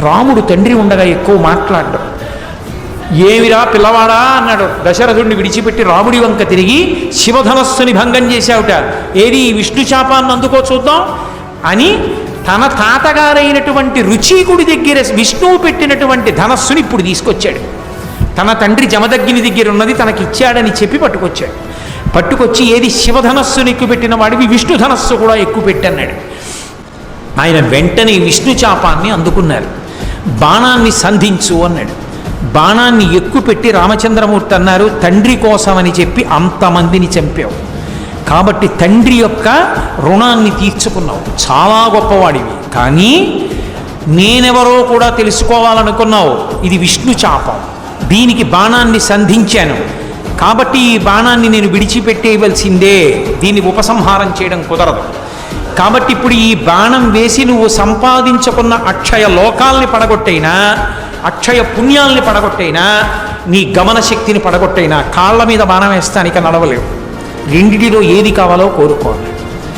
రాముడు తండ్రి ఉండగా ఎక్కువ మాట్లాడడం. ఏమిరా పిల్లవాడా? అన్నాడు. దశరథుడిని విడిచిపెట్టి రాముడి వంక తిరిగి శివధనస్సుని భంగం చేశావుట. ఏది ఈ విష్ణు శాపాన్ని అందుకో చూద్దాం. అని తన తాతగారైనటువంటి రుచీకుడి దగ్గర విష్ణువు పెట్టినటువంటి ధనస్సుని ఇప్పుడు తీసుకొచ్చాడు. తన తండ్రి జమదగ్గిని దగ్గర ఉన్నది తనకి ఇచ్చాడని చెప్పి పట్టుకొచ్చాడు. పట్టుకొచ్చి ఏది శివధనస్సుని ఎక్కువ పెట్టిన వాడివి? విష్ణు ధనస్సు కూడా ఎక్కువ పెట్టన్నాడు. ఆయన వెంటనే విష్ణు చాపాన్ని అందుకున్నారు. బాణాన్ని సంధించు అన్నాడు. బాణాన్ని ఎక్కుపెట్టి రామచంద్రమూర్తి అన్నారు తండ్రి కోసమని చెప్పి అంతమందిని చంపావు. కాబట్టి తండ్రి యొక్క రుణాన్ని తీర్చుకున్నావు. చాలా గొప్పవాడివి. కానీ నేనెవరో కూడా తెలుసుకోవాలనుకున్నావు. ఇది విష్ణు చాపం. దీనికి బాణాన్ని సంధించాను. కాబట్టి ఈ బాణాన్ని నేను విడిచిపెట్టేయవలసిందే. దీన్ని ఉపసంహారం చేయడం కుదరదు. కాబట్టి ఇప్పుడు ఈ బాణం వేసి నువ్వు సంపాదించుకున్న అక్షయ లోకాల్ని పడగొట్టైనా అక్షయ పుణ్యాల్ని పడగొట్టైనా నీ గమన శక్తిని పడగొట్టైనా కాళ్ళ మీద బాణం వేస్తానిక నడవలేవు. రెండిటిలో ఏది కావాలో కోరుకోవాలి.